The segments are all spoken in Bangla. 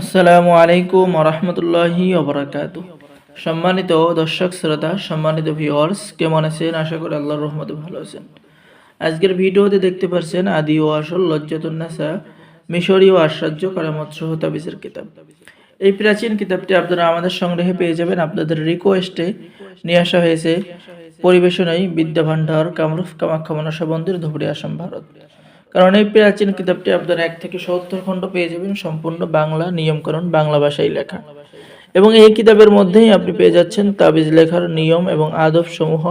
আসসালামু আলাইকুম রহমতুল্লাহি ওবরাকাতু। সম্মানিত দর্শক, শ্রোতা, সম্মানিত ভিওয়ার্স কেমন আছেন? আশা করি আল্লাহর রহমতে ভালো আছেন। আজকের ভিডিওতে দেখতে পাচ্ছেন আদি ও আসল লজ্জাতুন্নাসা মিশরীয় ও আশ্চর্য কারামত সহ তাবিজের কিতাব। এই প্রাচীন কিতাবটি আপনারা আমাদের সংগ্রহে পেয়ে যাবেন। আপনাদের রিকোয়েস্টে নিয়ে আসা হয়েছে, পরিবেশনায় বিদ্যা ভান্ডার কামরুফ কামাখ্যা মনসা মন্দির ধুবড়ি আসাম ভারত কারণ এই প্রাচীন কিতাবটি আপনারা এক থেকে সত্তর খণ্ড পেয়ে যাবেন সম্পূর্ণ বাংলা নিয়মকরণ বাংলা ভাষায় লেখা। এবং এই কিতাবের মধ্যেই আপনি পেয়ে যাচ্ছেন তাবিজ লেখার নিয়ম এবং আদব সমূহ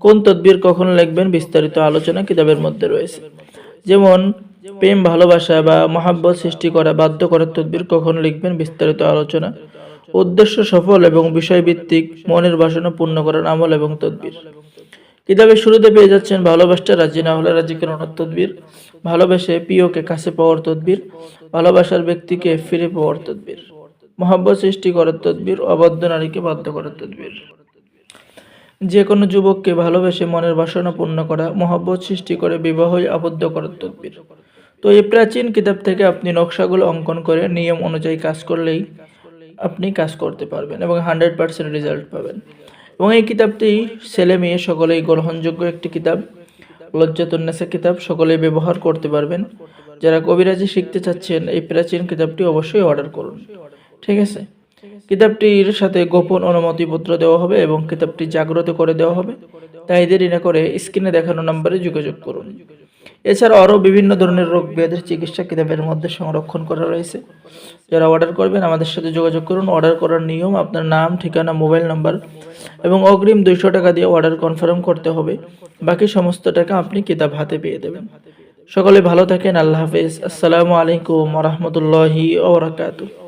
কোন তদবির কখন লিখবেন বিস্তারিত আলোচনা কিতাবের মধ্যে রয়েছে। যেমন, প্রেম, ভালোবাসা বা মহাব্বত সৃষ্টি করা, বাধ্য করার তদবির কখন লিখবেন বিস্তারিত আলোচনা। উদ্দেশ্য সফল এবং বিষয়ভিত্তিক, মনের বাসনা পূর্ণ করার আমল এবং তদবির। কিতাবের শুরুতে পেয়ে যাচ্ছেন ভালোবাসতে রাজি না হলে রাজি করানোর তদবির, ভালোবেসে প্রিয়কে কাছে পাওয়ার তদবির, ভালোবাসার ব্যক্তিকে ফিরে পাওয়ার তদবির, মহাব্বত সৃষ্টি করার তদবির, অবাধ্য নারীকে বাধ্য করার তদবির। যে কোনো যুবককে ভালোবেসে মনের বাসনা পূর্ণ করা, মহাব্বত সৃষ্টি করে বিবাহে আবদ্ধ করার তদবির। তো এই প্রাচীন কিতাব থেকে আপনি নকশাগুলো অঙ্কন করে নিয়ম অনুযায়ী কাজ করলেই আপনি কাজ করতে পারবেন এবং হান্ড্রেড পার্সেন্ট রেজাল্ট পাবেন। এবং এই কিতাবটি ছেলে মেয়ে সকলেই গ্রহণযোগ্য একটি কিতাব। লজ্জাতুন্নেসা কিতাব সকলেই ব্যবহার করতে পারবেন। যারা কবিরাজি শিখতে চাচ্ছেন, এই প্রাচীন কিতাবটি অবশ্যই অর্ডার করুন। ঠিক আছে? কিতাবটির সাথে গোপন অনুমতিপত্র দেওয়া হবে এবং কিতাবটি জাগ্রত করে দেওয়া হবে। তাই দেরি না করে স্ক্রিনে দেখানো নম্বরে যোগাযোগ করুন। এছাড়া আরও বিভিন্ন ধরনের রোগ ব্যাধির চিকিৎসা কিতাবের মধ্যে সংরক্ষণ করা রয়েছে। যারা অর্ডার করবেন, আমাদের সাথে যোগাযোগ করুন। অর্ডার করার নিয়ম, আপনার নাম, ঠিকানা মোবাইল নাম্বার এবং অগ্রিম দুইশো টাকা দিয়ে অর্ডার কনফার্ম করতে হবে। বাকি সমস্ত টাকা আপনি কিতাব হাতে পেয়ে দেবেন। সকলে ভালো থাকেন। আল্লাহ হাফেজ। আসসালামু আলাইকুম রহমতুল্লাহি ওবরাকাতু